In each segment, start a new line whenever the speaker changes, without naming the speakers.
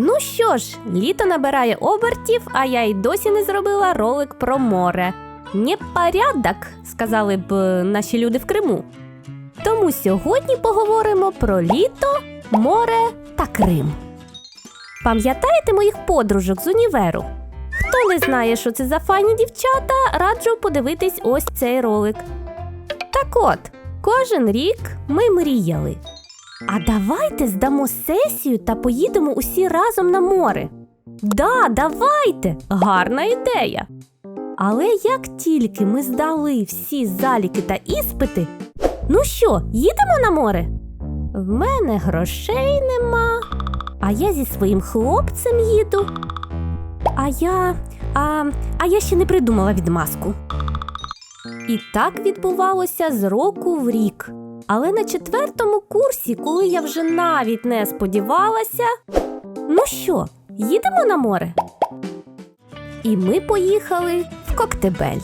Ну що ж, літо набирає обертів, а я й досі не зробила ролик про море. Непорядок, сказали б е, наші люди в Криму. Тому сьогодні поговоримо про літо, море та Крим. Пам'ятаєте моїх подружок з універу? Хто не знає, що це за файні дівчата, раджу подивитись ось цей ролик. Так от, кожен рік ми мріяли. А давайте здамо сесію та поїдемо усі разом на море. Да, давайте! Гарна ідея. Але як тільки ми здали всі заліки та іспити, ну що, їдемо на море? В мене грошей нема, а я зі своїм хлопцем їду. А я. А, а я ще не придумала відмазку. І так відбувалося з року в рік. Але на четвертому курсі, коли я вже навіть не сподівалася, ну що, їдемо на море? І ми поїхали в Коктебель.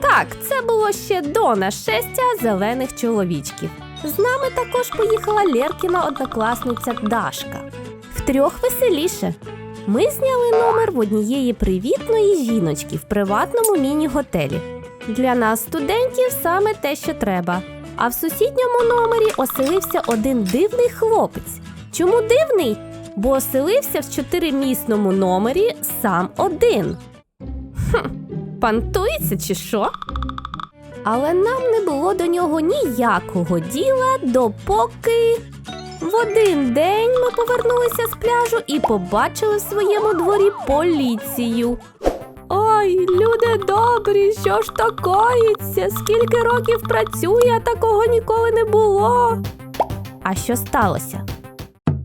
Так, це було ще до нашестя зелених чоловічків. З нами також поїхала Лєркіна однокласниця Дашка. Втрьох веселіше. Ми зняли номер в однієї привітної жіночки в приватному міні-готелі. Для нас, студентів, саме те, що треба. А в сусідньому номері оселився один дивний хлопець. Чому дивний? Бо оселився в чотиримісному номері сам один. Хм, пантується чи що? Але нам не було до нього ніякого діла, допоки в один день ми повернулися з пляжу і побачили в своєму дворі поліцію. Ой, люди добрі, що ж то коїться? Скільки років працює, а такого ніколи не було. А що сталося?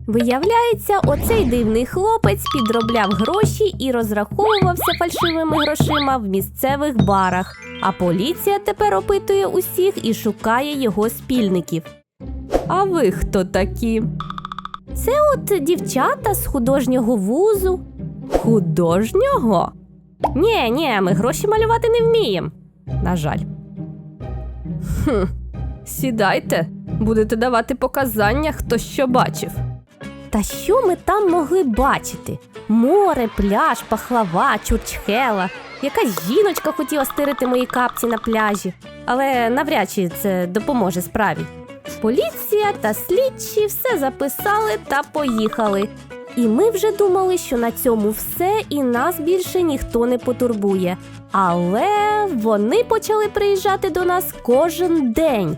Виявляється, оцей дивний хлопець підробляв гроші і розраховувався фальшивими грошима в місцевих барах, а поліція тепер опитує усіх і шукає його спільників. А ви хто такі? Це от дівчата з художнього вузу. Художнього? Ні, ні, ми гроші малювати не вміємо. На жаль. Хм, сідайте, будете давати показання, хто що бачив. Та що ми там могли бачити? Море, пляж, пахлава, чурчхела. Якась жіночка хотіла стирити мої капці на пляжі, але навряд чи це допоможе справі. Поліція та слідчі все записали та поїхали. І ми вже думали, що на цьому все і нас більше ніхто не потурбує. Але вони почали приїжджати до нас кожен день.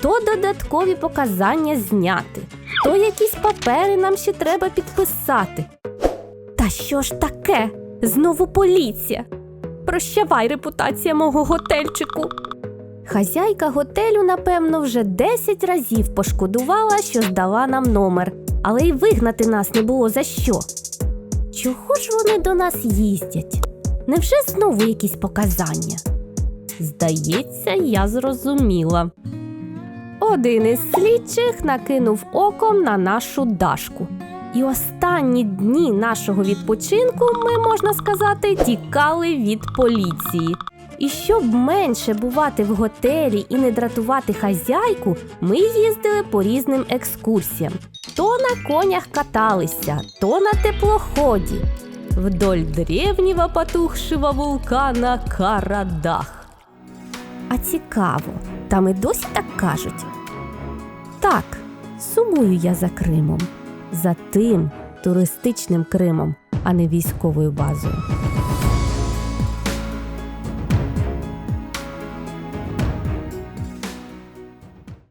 То додаткові показання зняти, то якісь папери нам ще треба підписати. Та що ж таке? Знову поліція. Прощавай, репутація мого готельчику. Хазяйка готелю, напевно, вже 10 разів пошкодувала, що здала нам номер, але й вигнати нас не було за що. Чого ж вони до нас їздять? Невже знову якісь показання? Здається, я зрозуміла. Один із слідчих накинув оком на нашу дашку. І останні дні нашого відпочинку ми, можна сказати, тікали від поліції. І щоб менше бувати в готелі і не дратувати хазяйку, ми їздили по різним екскурсіям. То на конях каталися, то на теплоході. Вдоль древнього потухшего вулкана Карадах. А цікаво, там і досі так кажуть. Так, сумую я за Кримом, за тим туристичним Кримом, а не військовою базою.